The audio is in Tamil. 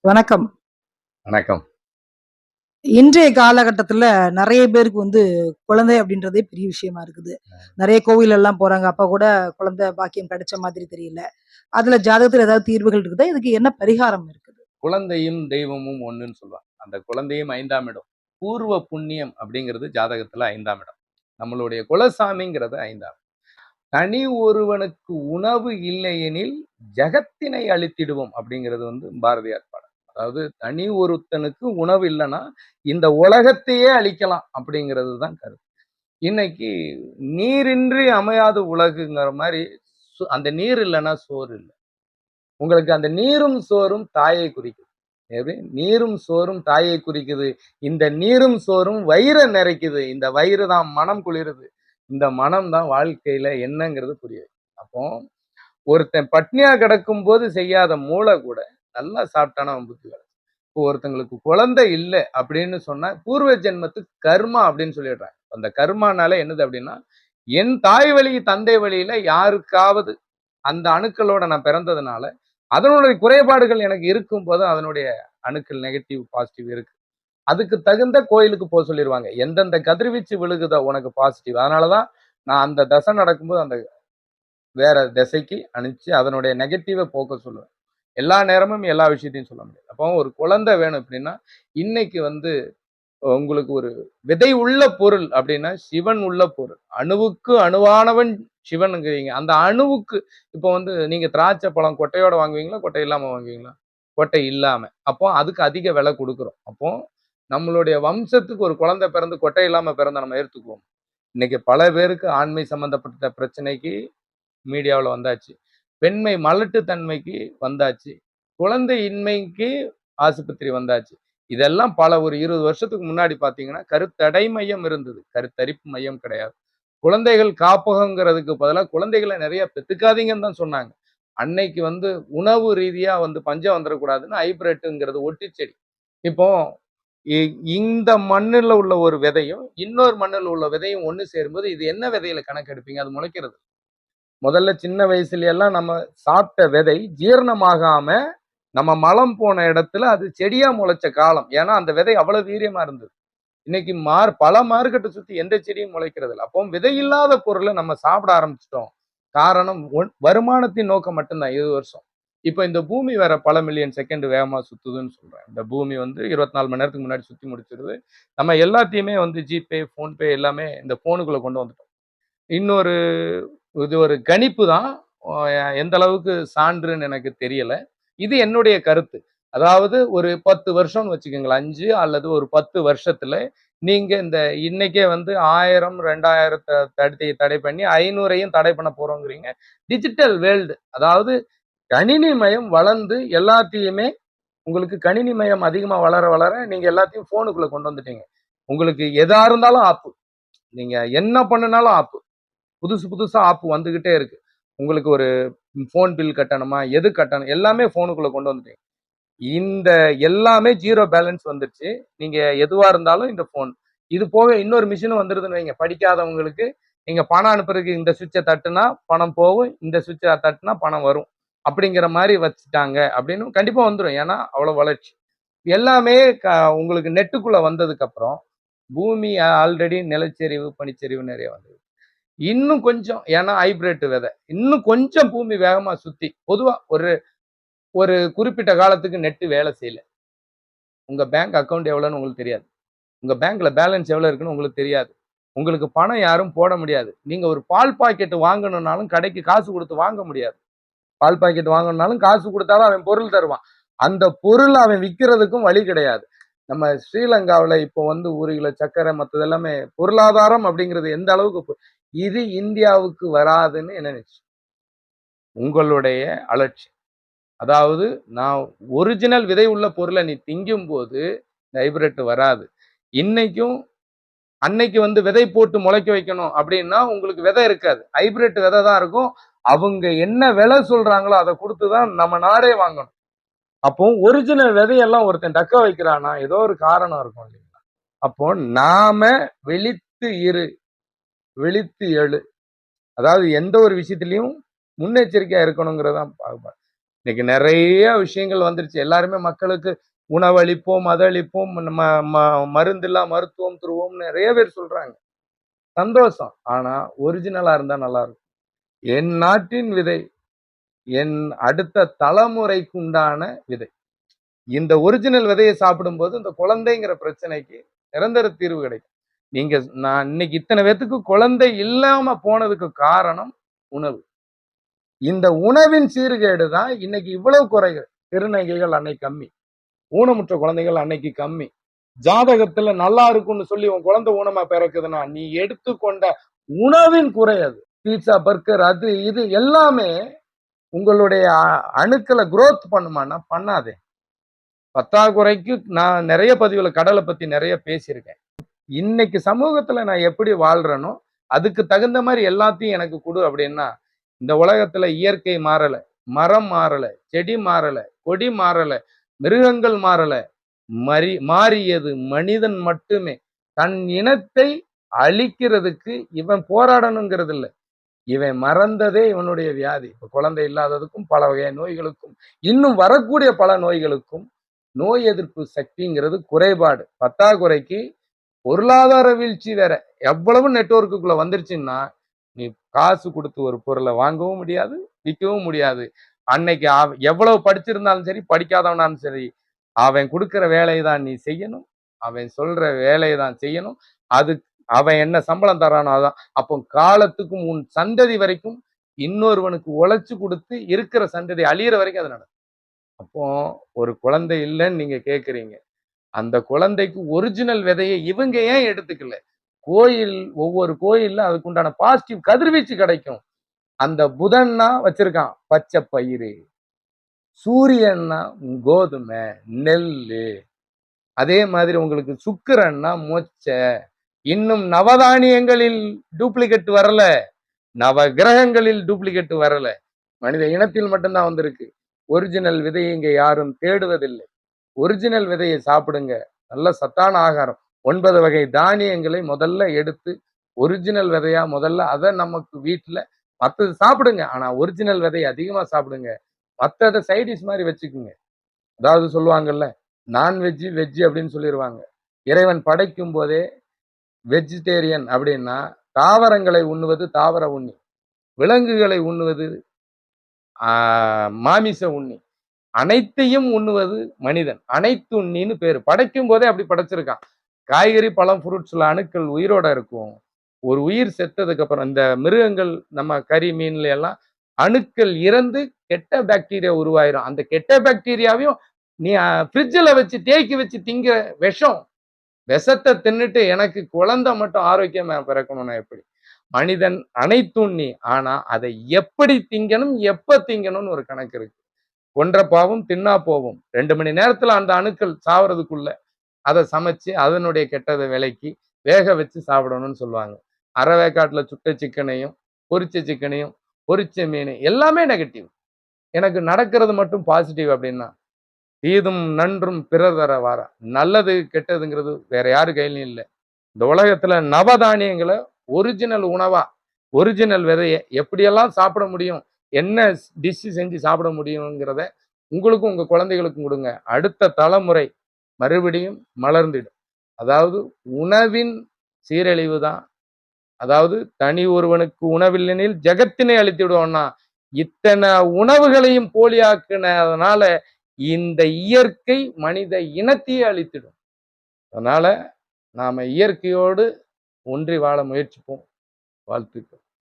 வணக்கம். வணக்கம். இன்றைய காலகட்டத்துல நிறைய பேருக்கு வந்து குழந்தை அப்படின்றதே பெரிய விஷயமா இருக்குது. நிறைய கோவில் எல்லாம் போறாங்க. அப்ப கூட குழந்தை பாக்கியம் கிடைச்ச மாதிரி தெரியல. அதுல ஜாதகத்துல ஏதாவது தீர்வுகள் இருக்குதா? இதுக்கு என்ன பரிகாரம் இருக்குது? குழந்தையும் தெய்வமும் ஒண்ணுன்னு சொல்லுவாங்க. அந்த குழந்தையும் ஐந்தாம் இடம். பூர்வ புண்ணியம் அப்படிங்கிறது ஜாதகத்துல ஐந்தாம் இடம். நம்மளுடைய குலசாமிங்கிறது ஐந்தாம். தனி ஒருவனுக்கு உணவு இல்லையெனில் ஜகத்தினை அழித்திடுவோம் அப்படிங்கிறது வந்து பாரதியார் அதாவது தனி ஒருத்தனுக்கு உணவு இல்லைன்னா இந்த உலகத்தையே அழிக்கலாம் அப்படிங்கிறது தான் கருத்து. இன்னைக்கு நீரின்றி அமையாத உலகுங்கிற மாதிரி சு- அந்த நீர் இல்லைன்னா சோறு இல்லை. உங்களுக்கு அந்த நீரும் சோறும் தாயை குறிக்குது. எப்படி நீரும் சோறும் தாயை குறிக்குது. இந்த நீரும் சோறும் வயிறை நிறைக்குது. இந்த வயிறு தான் மனம் குளிருது. இந்த மனம் தான் வாழ்க்கையில என்னங்கிறது புரியுது. அப்போ ஒருத்தன் பட்னியா கிடக்கும் போது செய்யாத மூளை கூட நல்லா சாப்பிட்டானா அவன் புத்தி வளரும். இப்போ ஒருத்தங்களுக்கு குழந்தை இல்லை அப்படின்னு சொன்னா பூர்வ ஜென்மத்துக்கு கர்மா அப்படின்னு சொல்லிடுறாங்க. அந்த கர்மானால என்னது அப்படின்னா என் தாய் வழி தந்தை வழியில யாருக்காவது அந்த அணுக்களோட நான் பிறந்ததுனால அதனுடைய குறைபாடுகள் எனக்கு இருக்கும் போது அதனுடைய அணுக்கள் நெகட்டிவ் பாசிட்டிவ் இருக்கு. அதுக்கு தகுந்த கோயிலுக்கு போக சொல்லிடுவாங்க எந்தெந்த கதிர்வீச்சு விழுகுதோ உனக்கு பாசிட்டிவ் அதனாலதான் நான் அந்த தசை நடக்கும்போது அந்த வேற திசைக்கு அனுப்பிச்சு அதனுடைய நெகட்டிவை போக்க சொல்லுவேன். எல்லா நேரமும் எல்லா விஷயத்தையும் சொல்ல முடியாது. அப்போ ஒரு குழந்தை வேணும் அப்படின்னா இன்னைக்கு வந்து உங்களுக்கு ஒரு விதை உள்ள பொருள் அப்படின்னா சிவன் உள்ள பொருள். அணுவுக்கு அணுவானவன் சிவனுங்கிறீங்க. அந்த அணுவுக்கு இப்போ வந்து நீங்க திராட்சை பழம் கொட்டையோட வாங்குவீங்களா கொட்டை இல்லாம வாங்குவீங்களா? கொட்டை இல்லாம. அப்போ அதுக்கு அதிக விலை கொடுக்குறோம். அப்போ நம்மளுடைய வம்சத்துக்கு ஒரு குழந்தை பிறந்து கொட்டை இல்லாம பிறந்த நம்ம ஏற்றுக்குவோம் இன்னைக்கு பல பேருக்கு ஆண்மை சம்பந்தப்பட்ட பிரச்சனைக்கு மீடியாவில் வந்தாச்சு. பெண்மை மலட்டு தன்மைக்கு வந்தாச்சு. குழந்தை இன்மைக்கு ஆஸ்பத்திரி வந்தாச்சு. இதெல்லாம் பல ஒரு இருபது வருஷத்துக்கு முன்னாடி பார்த்தீங்கன்னா கருத்தடை மையம் இருந்தது. கருத்தரிப்பு மையம் கிடையாது. குழந்தைகள் காப்பகங்கிறதுக்கு பதிலாக குழந்தைகளை நிறைய பெத்துக்காதீங்கன்னு தான் சொன்னாங்க. அன்னைக்கு வந்து உணவு ரீதியாக வந்து பஞ்சம் வந்துடக்கூடாதுன்னு ஹைபிரிட்டுங்கிறது ஒட்டி செடி. இப்போ இ- இந்த மண்ணில் உள்ள ஒரு விதையும் இன்னொரு மண்ணில் உள்ள விதையும் ஒன்று சேரும்போது இது என்ன விதையில கணக்கெடுப்பீங்க? அது முளைக்கிறது. முதல்ல சின்ன வயசுல எல்லாம் நம்ம சாப்பிட்ட விதை ஜீரணமாகாம நம்ம மலம் போன இடத்துல அது செடியா முளைச்ச காலம். ஏன்னா அந்த விதை அவ்வளவு வீரியமா இருந்தது. இன்னைக்கு மார் பல மார்க்கெட்டை சுத்தி எந்த செடியும் முளைக்கிறது இல்லை. அப்போ விதை இல்லாத பொருளை நம்ம சாப்பிட ஆரம்பிச்சிட்டோம். காரணம் ஒன்- வருமானத்தின் நோக்கம் மட்டும்தான் இது வருஷம். இப்போ இந்த பூமி வேற பல மில்லியன் செகண்ட் வேகமாக சுத்துதுன்னு சொல்றேன். இந்த பூமி வந்து இருபத்தி நாலு மணி நேரத்துக்கு முன்னாடி சுத்தி முடிச்சிருது. நம்ம எல்லாத்தையுமே வந்து ஜிபே ஃபோன்பே எல்லாமே இந்த ஃபோனுக்குள்ள கொண்டு வந்துட்டோம். இன்னொரு இது ஒரு கணிப்பு தான். எந்த அளவுக்கு சான்றுன்னு எனக்கு தெரியல. இது என்னுடைய கருத்து. அதாவது ஒரு பத்து வருஷம்னு வச்சுக்கோங்களேன். அஞ்சு அல்லது ஒரு பத்து வருஷத்துல நீங்க இந்த இன்னைக்கே வந்து ஆயிரம் ரெண்டாயிரத்தை தடுத்து தடை பண்ணி ஐநூறையும் தடை பண்ண போறோங்கிறீங்க. டிஜிட்டல் வேர்ல்டு அதாவது கணினி மயம் வளர்ந்து எல்லாத்தையுமே உங்களுக்கு கணினி மயம் அதிகமாக வளர வளர நீங்க எல்லாத்தையும் ஃபோனுக்குள்ளே கொண்டு வந்துட்டீங்க. உங்களுக்கு எதா இருந்தாலும் ஆப்பு நீங்க என்ன பண்ணுனாலும் ஆப்பு புதுசு புதுசாக ஆப்பு வந்துக்கிட்டே இருக்கு. உங்களுக்கு ஒரு ஃபோன் பில் கட்டணுமா எது கட்டணும் எல்லாமே ஃபோனுக்குள்ளே கொண்டு வந்துட்டீங்க. இந்த எல்லாமே ஜீரோ பேலன்ஸ் வந்துருச்சு. நீங்கள் எதுவாக இருந்தாலும் இந்த ஃபோன் இது போக இன்னொரு மிஷினும் வந்துருதுன்னு வைங்க. படிக்காதவங்களுக்கு நீங்கள் பணம் அனுப்புறதுக்கு இந்த சுவிட்சை தட்டுனா பணம் போகும் இந்த சுவிட்சை தட்டுனா பணம் வரும். அப்படிங்கிற மாதிரி வச்சுட்டாங்க அப்படின்னு கண்டிப்பாக வந்துடும் ஏன்னா அவ்வளோ வளர்ச்சி. எல்லாமே க- உங்களுக்கு நெட்டுக்குள்ளே வந்ததுக்கப்புறம் பூமி ஆல்ரெடி நிலச்சரிவு பனிச்சரிவு நிறைய வந்தது. இன்னும் கொஞ்சம் ஏன்னா ஹைபிரிட் விதை. இன்னும் கொஞ்சம் பூமி வேகமா சுத்தி பொதுவா ஒரு ஒரு குறிப்பிட்ட காலத்துக்கு நெட்டு வேலை செய்யல. உங்க பேங்க் அக்கௌண்ட் எவ்வளோன்னு உங்களுக்கு தெரியாது. உங்க பேங்க்ல பேலன்ஸ் எவ்வளோ இருக்குன்னு உங்களுக்கு தெரியாது. உங்களுக்கு பணம் யாரும் போட முடியாது. நீங்க ஒரு பால் பாக்கெட் வாங்கணும்னாலும் கடைக்கு காசு கொடுத்து வாங்க முடியாது. பால் பாக்கெட் வாங்கணும்னாலும் காசு கொடுத்தாலும் அவன் பொருள் தருவான். அந்த பொருள் அவன் விற்கிறதுக்கும் வழி கிடையாது. நம்ம ஸ்ரீலங்காவில் இப்போ வந்து ஒரு கிலோ சக்கரை மற்றது எல்லாமே பொருளாதாரம் அப்படிங்கிறது எந்த அளவுக்கு இது இந்தியாவுக்கு வராதுன்னு என்ன நினைச்சு உங்களுடைய அலட்சியம். அதாவது நான் ஒரிஜினல் விதை உள்ள பொருளை நீ திங்கும் போது ஹைபிரிட் வராது. இன்னைக்கும் அன்னைக்கு வந்து விதை போட்டு முளைக்க வைக்கணும் அப்படின்னா உங்களுக்கு விதை இருக்காது. ஹைபிரிட் விதை தான் இருக்கும். அவங்க என்ன விலை சொல்றாங்களோ அதை கொடுத்து தான் நம்ம நாடே வாங்கணும். அப்போ ஒரிஜினல் விதையெல்லாம் ஒருத்தன் தக்க வைக்கிறானா ஏதோ ஒரு காரணம் இருக்கும் இல்லைங்களா? அப்போ நாம வெளித்து இரு வெளித்து எழு. அதாவது எந்த ஒரு விஷயத்துலையும் முன்னெச்சரிக்கையா இருக்கணுங்கிறதான் பாகுபாடு. இன்னைக்கு நிறைய விஷயங்கள் வந்துருச்சு. எல்லாருமே மக்களுக்கு உணவளிப்போம் அதளிப்போம் ம- ம- மருந்தில்லா மருத்துவம் துருவோம் நிறைய பேர் சொல்றாங்க. சந்தோஷம். ஆனா ஒரிஜினலா இருந்தா நல்லா இருக்கும். என் நாட்டின் விதை. என் அடுத்த தலைமுறைக்கு உண்டான விதை. இந்த ஒரிஜினல் விதையை சாப்பிடும்போது இந்த குழந்தைங்கிற பிரச்சனைக்கு நிரந்தர தீர்வு கிடைக்கும். நீங்க நான் இன்னைக்கு இத்தனை பேத்துக்கு குழந்தை இல்லாம போனதுக்கு காரணம் உணவு. இந்த உணவின் சீர்கேடு தான் இன்னைக்கு இவ்வளவு குறைகள் திருநங்கைகள் அன்னைக்கு கம்மி. ஊனமுற்ற குழந்தைகள் அன்னைக்கு கம்மி. ஜாதகத்துல நல்லா இருக்கும்னு சொல்லி உன் குழந்தை ஊனமா பிறக்குதுன்னா நீ எடுத்துக்கொண்ட உணவின் குறை அது. பீட்சா பர்கர் அது இது எல்லாமே உங்களுடைய அ- அணுக்களை குரோத் பண்ணுமானா பண்ணாதே. பத்தாக்குறைக்கு நான் நிறைய பதிவில் கடலை பற்றி நிறைய பேசியிருக்கேன். இன்னைக்கு சமூகத்தில் நான் எப்படி வாழ்கிறேனோ அதுக்கு தகுந்த மாதிரி எல்லாத்தையும் எனக்கு கொடு அப்படின்னா இந்த உலகத்தில் இயற்கை மாறலை மரம் மாறலை செடி மாறலை கொடி மாறலை மிருகங்கள் மாறலை மறி மாறியது மனிதன் மட்டுமே. தன் இனத்தை அழிக்கிறதுக்கு இவன் போராடணுங்கிறது இல்லை இவன் மறந்ததே இவனுடைய வியாதி. இப்போ குழந்தை இல்லாததுக்கும் பல வகையான நோய்களுக்கும் இன்னும் வரக்கூடிய பல நோய்களுக்கும் நோய் எதிர்ப்பு சக்திங்கிறது குறைபாடு. பத்தாக்குறைக்கு பொருளாதார வீழ்ச்சி வேற. எவ்வளவு நெட்வொர்க்குள்ள வந்துருச்சுன்னா நீ காசு கொடுத்து ஒரு பொருளை வாங்கவும் முடியாது விற்கவும் முடியாது. அன்னைக்கு அவ- எவ்வளவு படிச்சிருந்தாலும் சரி படிக்காதவனாலும் சரி அவன் கொடுக்குற வேலையை தான் நீ செய்யணும். அவன் சொல்ற வேலையை தான் செய்யணும். அதுக்கு அவன் என்ன சம்பளம் தரானோ அதான். அப்போ காலத்துக்கும் உன் சந்ததி வரைக்கும் இன்னொருவனுக்கு உழைச்சு கொடுத்து இருக்கிற சந்ததி அழியிற வரைக்கும் அது நடக்கும். அப்போ ஒரு குழந்தை இல்லைன்னு நீங்க கேட்குறீங்க அந்த குழந்தைக்கு ஒரிஜினல் விதையை இவங்க ஏன் எடுத்துக்கல? கோயில் ஒவ்வொரு கோயில்ல அதுக்குண்டான பாசிட்டிவ் கதிர்வீச்சு கிடைக்கும். அந்த புதன்னா வச்சிருக்கான் பச்சை பயிறு. சூரியன்னா கோதுமை நெல் அதே மாதிரி உங்களுக்கு சுக்கரன்னா மொச்சை. இன்னும் நவதானியங்களில் டூப்ளிகேட் வரல. நவ கிரகங்களில் டூப்ளிகேட் வரல. மனித இனத்தில் மட்டும்தான் வந்திருக்கு. ஒரிஜினல் விதையை இங்கே யாரும் தேடுவதில்லை. ஒரிஜினல் விதையை சாப்பிடுங்க. நல்ல சத்தான ஆகாரம். ஒன்பது வகை தானியங்களை முதல்ல எடுத்து ஒரிஜினல் விதையா முதல்ல அதை நமக்கு வீட்டில் மற்றது சாப்பிடுங்க. ஆனால் ஒரிஜினல் விதையை அதிகமாக சாப்பிடுங்க. மற்றதை சைடிஷ் மாதிரி வச்சுக்குங்க. அதாவது சொல்லுவாங்கல்ல நான்வெஜ்ஜு வெஜ்ஜு அப்படின்னு சொல்லிடுவாங்க இறைவன் படைக்கும் போதே வெஜிடேரியன் அப்படின்னா தாவரங்களை உண்ணுவது தாவர உண்ணி விலங்குகளை உண்ணுவது மாமிச உண்ணி அனைத்தையும் உண்ணுவது மனிதன். அனைத்து உண்ணின்னு பேர். படைக்கும் போதே அப்படி படைச்சிருக்கான். காய்கறி பழம் ஃப்ரூட்ஸில் அணுக்கள் உயிரோட இருக்கும். ஒரு உயிர் செத்ததுக்கு அப்புறம் இந்த மிருகங்கள் நம்ம கறி மீன்ல எல்லாம் அணுக்கள் இறந்து கெட்ட பாக்டீரியா உருவாயிரும். அந்த கெட்ட பாக்டீரியாவையும் நீ ஃப்ரிட்ஜில் வச்சு தேக்கி வச்சு திங்கிற விஷம் விஷத்தை தின்னுட்டு எனக்கு குழந்தை மட்டும் ஆரோக்கியமா பிறக்கணும்னா எப்படி? மனிதன் அனைத்தும் நீ ஆனா அதை எப்படி திங்கணும் எப்ப திங்கணும்னு ஒரு கணக்கு இருக்கு. கொன்ற பாவம் தின்னா போவும். ரெண்டு மணி நேரத்துல அந்த அணுக்கள் சாவறதுக்குள்ள அதை சமைச்சு அதனுடைய கெட்டதை விலைக்கு வேக வச்சு சாப்பிடணும்னு சொல்லுவாங்க. அரை சுட்ட சிக்கனையும் பொரிச்ச சிக்கனையும் பொரிச்ச மீன் எல்லாமே நெகட்டிவ் எனக்கு நடக்கிறது மட்டும் பாசிட்டிவ் அப்படின்னா தீதும் நன்றும் பிறர் தர நல்லது கெட்டதுங்கிறது வேற யாரு கையிலும் இல்லை. இந்த உலகத்துல நவதானியங்களை ஒரிஜினல் உணவா ஒரிஜினல் விதையை எப்படியெல்லாம் சாப்பிட முடியும் என்ன டிஷ் செஞ்சு சாப்பிட முடியுங்கிறத உங்களுக்கும் உங்க குழந்தைகளுக்கும் கொடுங்க. அடுத்த தலைமுறை மறுபடியும் மலர்ந்திடும். அதாவது உணவின் சீரழிவு தான் அதாவது தனி ஒருவனுக்கு உணவில்லைனில் ஜெகத்தினை அழித்து விடுவோம்னா இத்தனை உணவுகளையும் போலியாக்குனதுனால இந்த இயற்கை மனித இனத்தையே அழித்திடும். அதனால நாம இயற்கையோடு ஒன்றி வாழ முயற்சிப்போம். வாழ்த்துக்கள்.